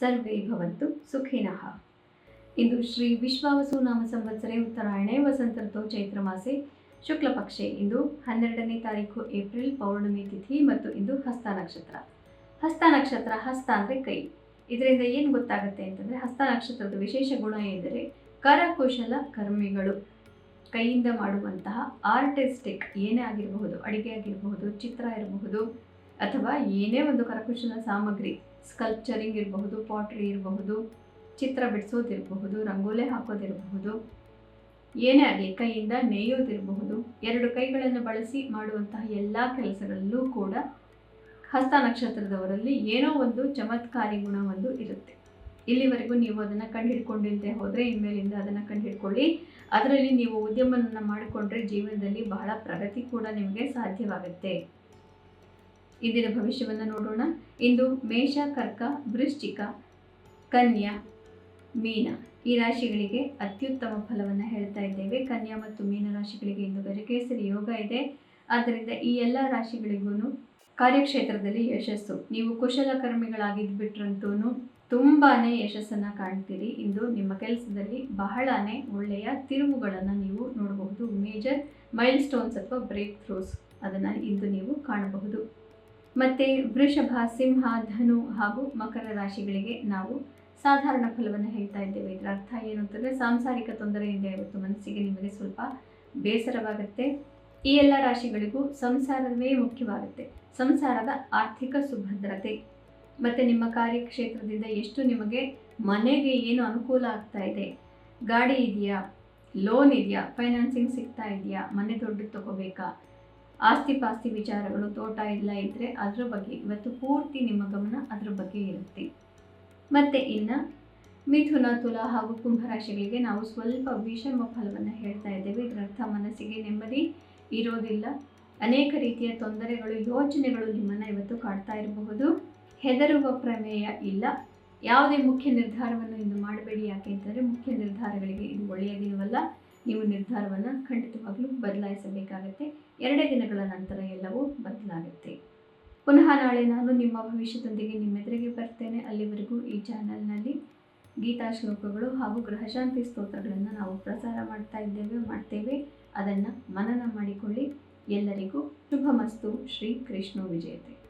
ಸರ್ವೇ ಭವಂತು ಸುಖಿನಃ. ಇಂದು ಶ್ರೀ ವಿಶ್ವಾವಸು ನಾಮ ಸಂವತ್ಸರೆ ಉತ್ತರಾಯಣೆ, ವಸಂತ ಋತು, ಚೈತ್ರ ಮಾಸೆ ಶುಕ್ಲಪಕ್ಷೆ ಇಂದು ಹನ್ನೆರಡನೇ ತಾರೀಕು ಏಪ್ರಿಲ್, ಪೌರ್ಣಮಿ ತಿಥಿ ಮತ್ತು ಇಂದು ಹಸ್ತ ನಕ್ಷತ್ರ. ಹಸ್ತ ನಕ್ಷತ್ರ, ಹಸ್ತ ಅಂದರೆ ಕೈ. ಇದರಿಂದ ಏನು ಗೊತ್ತಾಗುತ್ತೆ ಅಂತಂದರೆ ಹಸ್ತ ನಕ್ಷತ್ರದ ವಿಶೇಷ ಗುಣ ಎಂದರೆ ಕರಕುಶಲ ಕರ್ಮಿಗಳು. ಕೈಯಿಂದ ಮಾಡುವಂತಹ ಆರ್ಟಿಸ್ಟಿಕ್ ಏನೇ ಆಗಿರಬಹುದು, ಅಡಿಗೆ ಆಗಿರಬಹುದು, ಚಿತ್ರ ಇರಬಹುದು ಅಥವಾ ಏನೇ ಒಂದು ಕರಕುಶಲ ಸಾಮಗ್ರಿ ಸ್ಕಲ್ಪ್ಚರಿಂಗ್ ಇರಬಹುದು ಪಾಟ್ರಿ ಇರಬಹುದು, ಚಿತ್ರ ಬಿಡಿಸೋದಿರಬಹುದು, ರಂಗೋಲೆ ಹಾಕೋದಿರಬಹುದು, ಏನೇ ಆಗಲಿ ಕೈಯಿಂದ ನೇಯೋದಿರಬಹುದು, ಎರಡು ಕೈಗಳನ್ನು ಬಳಸಿ ಮಾಡುವಂತಹ ಎಲ್ಲ ಕೆಲಸಗಳಲ್ಲೂ ಕೂಡ ಹಸ್ತ ನಕ್ಷತ್ರದವರಲ್ಲಿ ಏನೋ ಒಂದು ಚಮತ್ಕಾರಿ ಗುಣ ಒಂದು ಇರುತ್ತೆ. ಇಲ್ಲಿವರೆಗೂ ನೀವು ಅದನ್ನು ಕಂಡುಹಿಡ್ಕೊಂಡಿಲ್ಲದೆ ಹೋದರೆ ಇನ್ಮೇಲಿಂದ ಅದನ್ನು ಕಂಡುಹಿಡ್ಕೊಳ್ಳಿ ಅದರಲ್ಲಿ ನೀವು ಉದ್ಯಮವನ್ನು ಮಾಡಿಕೊಂಡ್ರೆ ಜೀವನದಲ್ಲಿ ಬಹಳ ಪ್ರಗತಿ ಕೂಡ ನಿಮಗೆ ಸಾಧ್ಯವಾಗುತ್ತೆ. ಇಂದಿನ ಭವಿಷ್ಯವನ್ನು ನೋಡೋಣ. ಇಂದು ಮೇಷ, ಕರ್ಕ, ವೃಶ್ಚಿಕ, ಕನ್ಯಾ, ಮೀನ ಈ ರಾಶಿಗಳಿಗೆ ಅತ್ಯುತ್ತಮ ಫಲವನ್ನು ಹೇಳ್ತಾ ಇದ್ದೇವೆ. ಕನ್ಯಾ ಮತ್ತು ಮೀನ ರಾಶಿಗಳಿಗೆ ಇಂದು ಗಜಕೇಸರಿ ಯೋಗ ಇದೆ. ಆದ್ದರಿಂದ ಈ ಎಲ್ಲ ರಾಶಿಗಳಿಗೂ ಕಾರ್ಯಕ್ಷೇತ್ರದಲ್ಲಿ ಯಶಸ್ಸು. ನೀವು ಕುಶಲಕರ್ಮಿಗಳಾಗಿದ್ಬಿಟ್ರಂತೂ ತುಂಬಾ ಯಶಸ್ಸನ್ನು ಕಾಣ್ತೀರಿ. ಇಂದು ನಿಮ್ಮ ಕೆಲಸದಲ್ಲಿ ಬಹಳನೇ ಒಳ್ಳೆಯ ತಿರುವುಗಳನ್ನು ನೀವು ನೋಡಬಹುದು. ಮೇಜರ್ ಮೈಲ್ ಸ್ಟೋನ್ಸ್ ಅಥವಾ ಬ್ರೇಕ್ ಥ್ರೂಸ್ ಅದನ್ನು ಇಂದು ನೀವು ಕಾಣಬಹುದು. ಮತ್ತು ವೃಷಭ, ಸಿಂಹ, ಧನು ಹಾಗೂ ಮಕರ ರಾಶಿಗಳಿಗೆ ನಾವು ಸಾಧಾರಣ ಫಲವನ್ನು ಹೇಳ್ತಾ ಇದ್ದೇವೆ. ಇದರ ಅರ್ಥ ಏನು ಅಂತಂದರೆ ಸಾಂಸಾರಿಕ ತೊಂದರೆಯಿಂದ ಇವತ್ತು ಮನಸ್ಸಿಗೆ ನಿಮಗೆ ಸ್ವಲ್ಪ ಬೇಸರವಾಗುತ್ತೆ. ಈ ಎಲ್ಲ ರಾಶಿಗಳಿಗೂ ಸಂಸಾರವೇ ಮುಖ್ಯವಾಗುತ್ತೆ. ಸಂಸಾರದ ಆರ್ಥಿಕ ಸುಭದ್ರತೆ. ಮತ್ತು ನಿಮ್ಮ ಕಾರ್ಯಕ್ಷೇತ್ರದಿಂದ ಎಷ್ಟು ನಿಮಗೆ ಮನೆಗೆ ಏನು ಅನುಕೂಲ ಆಗ್ತಾ ಇದೆ? ಗಾಡಿ ಇದೆಯಾ? ಲೋನ್ ಇದೆಯಾ? ಫೈನಾನ್ಸಿಂಗ್ ಸಿಗ್ತಾ ಇದೆಯಾ? ಮನೆ ದೊಡ್ಡದು ತಗೋಬೇಕಾ? ಆಸ್ತಿ ಪಾಸ್ತಿ ವಿಚಾರಗಳು ತೋಟ ಎಲ್ಲ ಇದ್ದರೆ ಅದರ ಬಗ್ಗೆ ಇವತ್ತು ಪೂರ್ತಿ ನಿಮ್ಮ ಗಮನ ಅದರ ಬಗ್ಗೆ ಇರುತ್ತೆ. ಮತ್ತು ಇನ್ನು ಮಿಥುನ, ತುಲ ಹಾಗೂ ಕುಂಭರಾಶಿಗಳಿಗೆ ನಾವು ಸ್ವಲ್ಪ ವಿಷಮ ಫಲವನ್ನು ಹೇಳ್ತಾ ಇದ್ದೇವೆ. ಇದರ ಅರ್ಥ ಮನಸ್ಸಿಗೆ ನೆಮ್ಮದಿ ಇರೋದಿಲ್ಲ. ಅನೇಕ ರೀತಿಯ ತೊಂದರೆಗಳು, ಯೋಚನೆಗಳು ನಿಮ್ಮನ್ನು ಇವತ್ತು ಕಾಡ್ತಾ ಇರಬಹುದು. ಹೆದರುವ ಪ್ರಮೇಯ ಇಲ್ಲ. ಯಾವುದೇ ಮುಖ್ಯ ನಿರ್ಧಾರವನ್ನು ಇಂದು ಮಾಡಬೇಡಿ. ಯಾಕೆ ಅಂತಂದರೆ ಮುಖ್ಯ ನಿರ್ಧಾರಗಳಿಗೆ ಇದು ಒಳ್ಳೆಯ ದಿನವಲ್ಲ ನೀವು ನಿರ್ಧಾರವನ್ನು ಖಂಡಿತವಾಗಲೂ ಬದಲಾಯಿಸಬೇಕಾಗತ್ತೆ. ಎರಡೇ ದಿನಗಳ ನಂತರ ಎಲ್ಲವೂ ಬದಲಾಗುತ್ತೆ. ಪುನಃ ನಾಳೆ ನಾನು ನಿಮ್ಮ ಭವಿಷ್ಯದೊಂದಿಗೆ ನಿಮ್ಮೆದುರಿಗೆ ಬರ್ತೇನೆ. ಅಲ್ಲಿವರೆಗೂ ಈ ಚಾನಲ್ನಲ್ಲಿ ಗೀತಾ ಶ್ಲೋಕಗಳು ಹಾಗೂ ಗ್ರಹಶಾಂತಿ ಸ್ತೋತ್ರಗಳನ್ನು ನಾವು ಪ್ರಸಾರ ಮಾಡ್ತಾ ಇದ್ದೇವೆ, ಮಾಡ್ತೇವೆ. ಅದನ್ನು ಮನನ ಮಾಡಿಕೊಳ್ಳಿ. ಎಲ್ಲರಿಗೂ ಶುಭಮಸ್ತು. ಶ್ರೀ ಕೃಷ್ಣ ವಿಜಯತೆ.